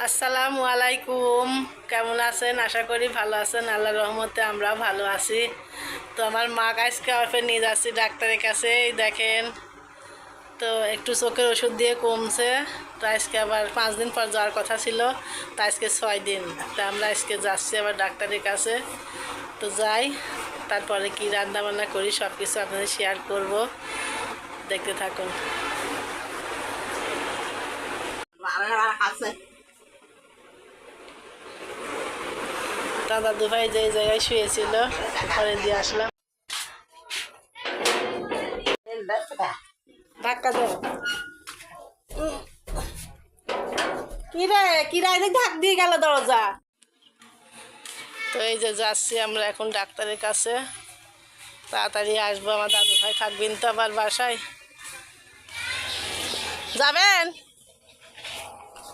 আসসালামু আলাইকুম। কেমন আছেন? আশা করি ভালো আছেন। আল্লাহ রহমতে আমরা ভালো আছি। তো আমার মা আজকে অফে নিয়ে যাচ্ছি ডাক্তারের কাছে। দেখেন, তো একটু চোখের ওষুধ দিয়ে কমছে। তো আজকে আবার পাঁচ দিন পর যাওয়ার কথা ছিল। তো আজকে ছয় দিন। তো আমরা আজকে যাচ্ছি আবার ডাক্তারের কাছে। তো যাই, তারপরে কি রান্না বান্না করি সব কিছু আপনাদের শেয়ার করব। দেখতে থাকুন। আছে। তা দাদু ভাই যে জায়গায় শুয়েছিল ঘরে দিয়ে আসলাম। ধাক্কা দাও কি রে কি রে, এদিক ধাক দিয়ে গেল দরজা। তো এই যে যাচ্ছি আমরা এখন ডাক্তারের কাছে। তাড়াতাড়ি আসব, আমার দাদু ভাই থাকবেন তো আবার বাসায়। যাবেন?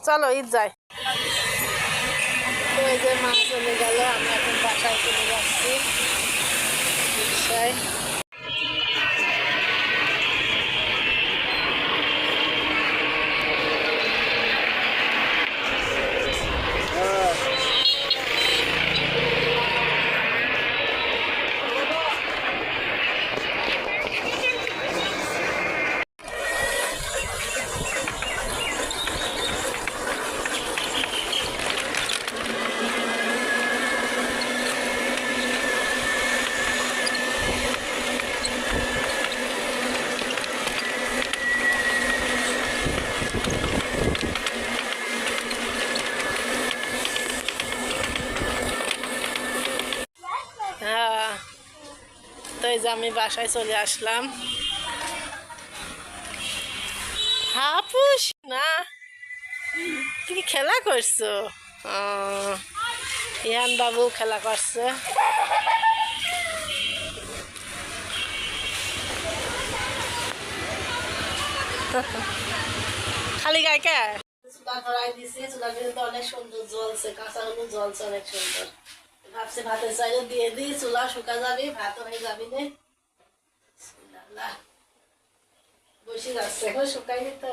চলো, ঈদ তো এই যে মা চলে গেল আমরা এখন বাসায় চলে যাচ্ছি। রিক্সায় আমি বাসায় চলে আসলাম। হাপুস না তুমি খেলা করছ? ইহান বাবু খেলা করছে। খালি গায়ে কে? চুলা ধরাই দিছি চুলা কিন্তু অনেক সুন্দর জ্বলছে, কাঁচা হলুদ জ্বলছে, অনেক সুন্দর। ভাবছি ভাতের চাইলে দিয়ে দিই, চুলা শুকা যাবি ভাত হয়ে যাবি বিসমিল্লাহ। বসে যাচ্ছে। এখন শুকাই দিত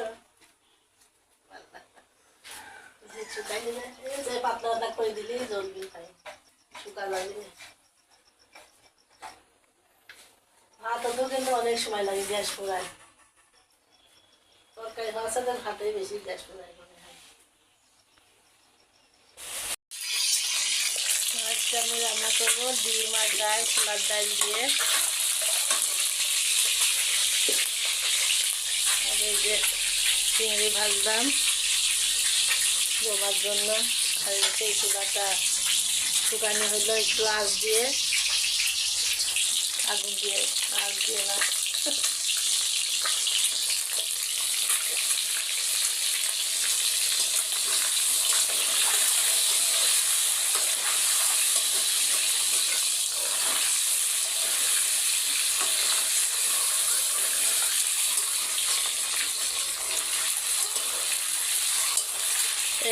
শুকাই দিলে যে পাতলা পাতলা করে দিলি জ্বলবি খাই শুকা যাবি ভাত হতেও কিন্তু অনেক সময় লাগে গ্যাস পোড়ায়। তরকারি বাচ্চাদের ভাতেই বেশি গ্যাস পোড়ায় মনে হয়। আজকে আমি রান্না করব ডিম আর ডাল ছোলার ডাল দিয়ে। আর যে চিংড়ি ভাজলাম জমার জন্য। আর সেই চুলাটা শুকানি হলো একটু আঁচ দিয়ে। আগুন দিয়ে, আঁচ দিয়ে না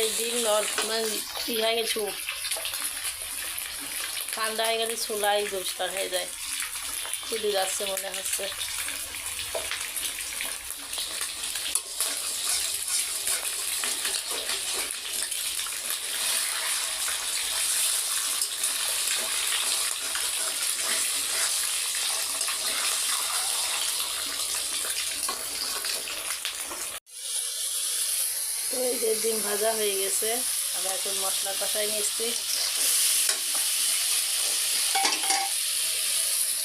এই ডিম মানে হয়ে গেছে। ঠান্ডা হয়ে গেলে ছোলাই পরিষ্কার হয়ে যায়। চুলি যাচ্ছে, মনে হচ্ছে তো এই যে ডিম ভাজা হয়ে গেছে। আমরা এখন মশলা কষাই নিচ্ছি।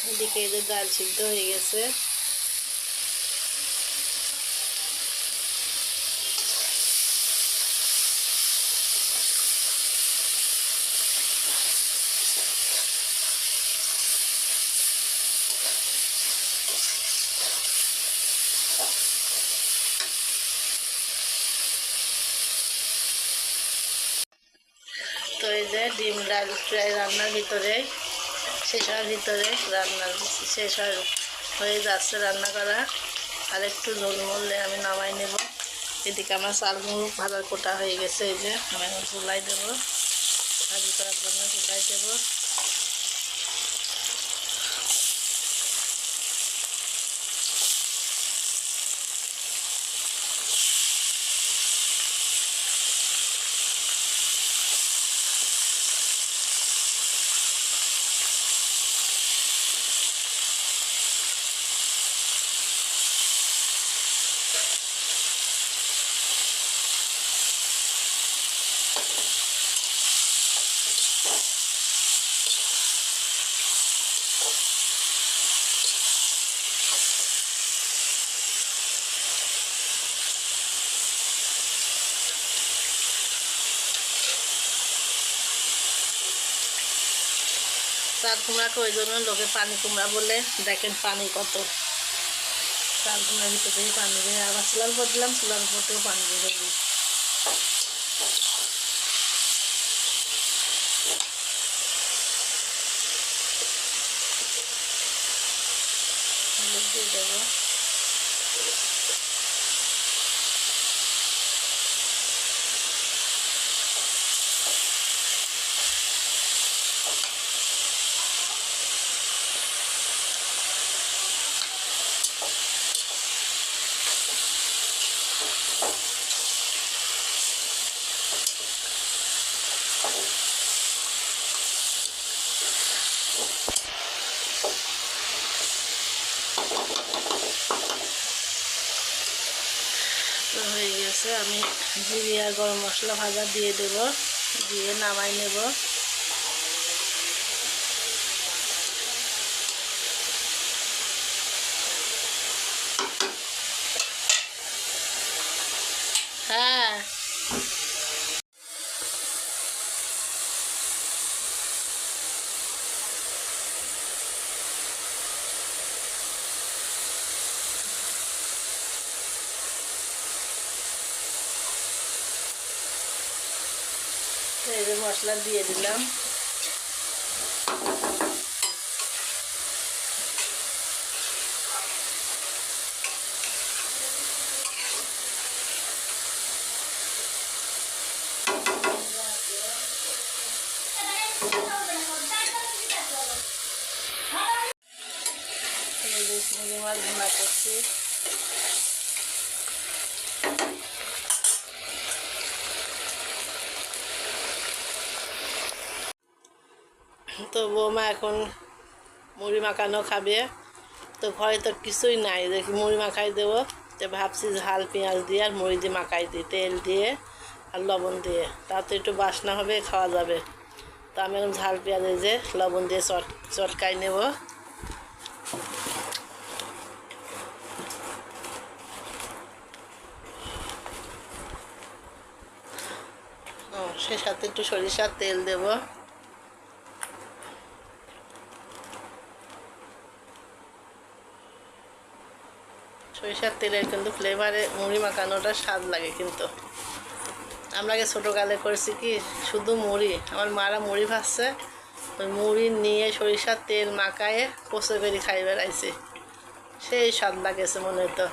এদিকে এদের ডাল সিদ্ধ হয়ে গেছে। যায় যে ডিম ডাল প্রায় রান্নার ভিতরে, শেষ হওয়ার ভিতরে রান্নার শেষ হয়ে যাচ্ছে রান্না করা। আর একটু ঝোল মরলে আমি নামাই নেব। এদিকে আমার চাল মুখ ভাজার কোটা হয়ে গেছে, এই যে আমি ঝুলাই দেবো। ভাজি করার জন্য চুলাই দেবো। চাল কুমড়াকে ওই জন্য লোকে পানি কুমড়া বলে দেখেন পানি কত। চাল কুমড়ার ভিতর পানি দেয় আবার চুলার উপর দিলাম, চুলার উপর থেকেও পানি দিয়ে দিই বেরোবে হলুদ দিয়ে দেবো তো হয়ে গেছে আমি জিরে আর গরম মশলা ভাজা দিয়ে দেব দিয়ে নামাই নেব। এই মশলা দিয়ে দিলাম। মাছ ভুনা করছি। তো বৌমা এখন মুড়ি মাখানো খাবে। তো ঘরে তো কিছুই নাই, দেখি মুড়ি মাখাই দেবো। তো ভাবছি ঝাল পেঁয়াজ দিয়ে আর মুড়ি দিয়ে মাখাই দিই, তেল দিয়ে আর লবণ দিয়ে। তাতে একটু বাসনা হবে, খাওয়া যাবে। তো আমি এখন ঝাল পেঁয়াজ যে লবণ দিয়ে চট, চটকাই নেব। সে সাথে একটু সরিষার তেল দেবো। সরিষার তেলের কিন্তু ফ্লেভারে মুড়ি মাখানোটা স্বাদ লাগে কিন্তু। আমরা আগে ছোটোকালে করেছি কি, শুধু মুড়ি। আমার মারা মুড়ি ভাজছে, ওই মুড়ি নিয়ে সরিষার তেল মাখায়ে কষে করে খাই বেড়াইছি। সেই স্বাদ লাগেছে মনে হতো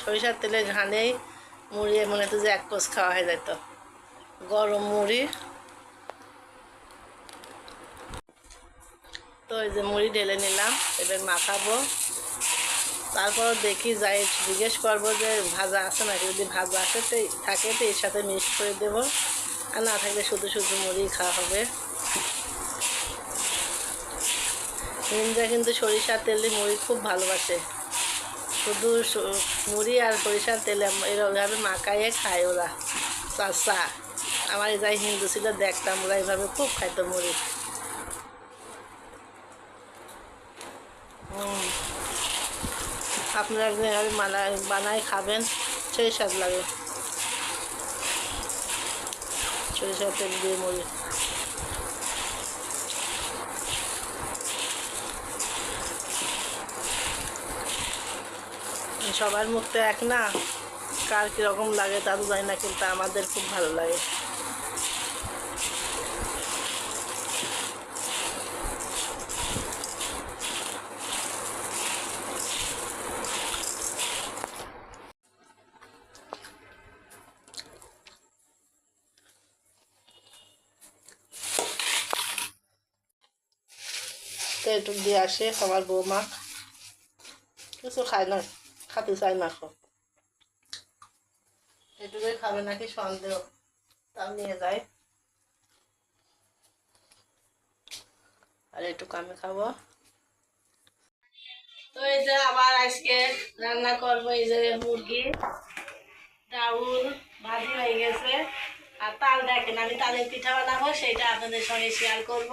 সরিষার তেলের ঘানেই মুড়ি মনে হতো যে এক কোষ খাওয়া হয়ে যেত গরম মুড়ি। তো এই যে মুড়ি ঢেলে নিলাম, এবার মাখাবো। তারপর দেখি যাই, জিজ্ঞেস করব যে ভাজা আছে নাকি? যদি ভাজা আছে তো, থাকে তো, এর সাথে মিক্স করে দেবো। আর না থাকলে শুধু শুধু মুড়ি খাওয়া হবে। হিন্দুরা কিন্তু সরিষার তেল মুড়ি খুব ভালোবাসে। শুধু মুড়ি আর সরিষার তেলে এরকমভাবে মাখাইয়ে খায় ওরা। চাষা আমার যাই হিন্দু ছিল, দেখতাম ওরা এইভাবে খুব খাইতো মুড়ি। হুম আপনারা একদিন এভাবে মানায় বানায় খাবেন, সেই স্বাদ লাগে। সরিষার তেল দিয়ে মুড়ি। সবার মুখ তো এক না? কার কীরকম লাগে তা তো জানি না, কিন্তু আমাদের খুব ভালো লাগে। তো দিয়ে আসে আমার বৌমা কিছু খায় না খাতে চায় না এটুকুই খাবে নাকি সন্দেহ তাও নিয়ে আর একটু আমি খাব। তো এই যে আবার আজকে রান্না করব এই যে মুরগি ডাউল, ভাজি হয়ে গেছে আর তাল দেখেন, আমি তালের পিঠা বানাবো সেটা আপনাদের সঙ্গে শেয়ার করব।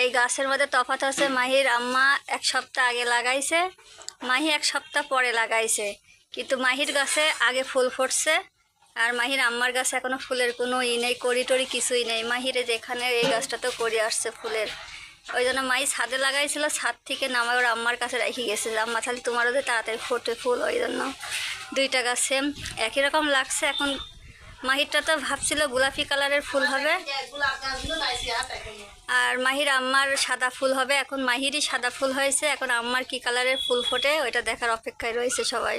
এই গাছের মধ্যে তফাৎ হচ্ছে মাহির আম্মা এক সপ্তাহ আগে লাগাইছে, মাহি এক সপ্তাহ পরে লাগাইছে। কিন্তু মাহির গাছে আগে ফুল ফুটছে আর মাহির আম্মার গাছে এখনও ফুলের কোনো ই নেই করি টরি কিছুই নেই। মাহিরে যেখানে এই গাছটা তো করে আসছে ফুলের। ওই জন্য মাই ছাদে লাগাইছিল, ছাদ থেকে নামায় ওর আম্মার কাছে রেখে গেছে আম্মা, তাহলে তোমারও যে তাড়াতাড়ি ফোটে ফুল, ওই জন্য দুইটা গাছ সেম একই রকম লাগছে। এখন মাহিরটা তো ভাবছিল গোলাপি কালারের ফুল হবে। আর মাহির আম্মার সাদা ফুল হবে। এখন মাহিরই সাদা ফুল হয়েছে। এখন আম্মার কি কালারের ফুল ফোটে ওইটা দেখার অপেক্ষায় রয়েছে সবাই।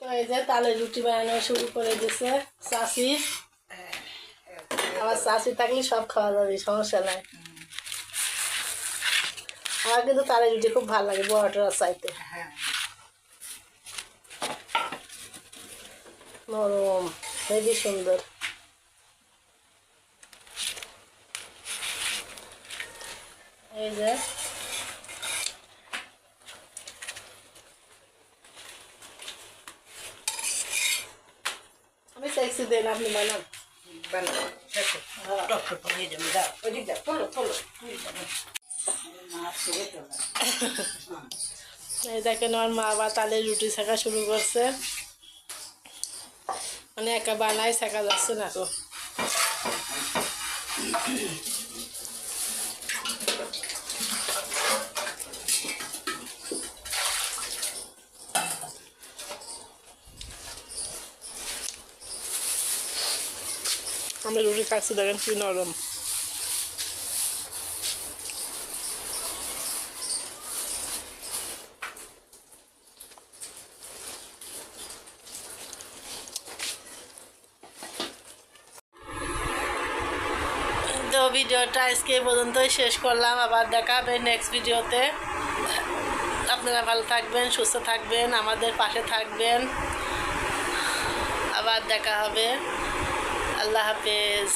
তো এই যে তালে রুটি বানানো শুরু করে দিছে চাষি। আমার চাষি থাকলে সব খাওয়া যাবে সমস্যা নাই। আমার কিন্তু তালে রুটি খুব ভালো লাগে বড়টার চাইতে। নরম হেবি সুন্দর। এই যে। আমি চাইছি দেন, আপনি বানান। তোলো এই দেখেন আমার মা বা তালে রুটি শেখা শুরু করছে। মানে একা বানাই থাকা যাচ্ছে না তো। আমি রুটি খাচ্ছি দেখেন কি নরম তো ভিডিওটা আজকে এই পর্যন্তই শেষ করলাম। আবার দেখা হবে নেক্সট ভিডিওতে। আপনারা ভালো থাকবেন, সুস্থ থাকবেন, আমাদের পাশে থাকবেন। আবার দেখা হবে। আল্লাহ হাফেজ।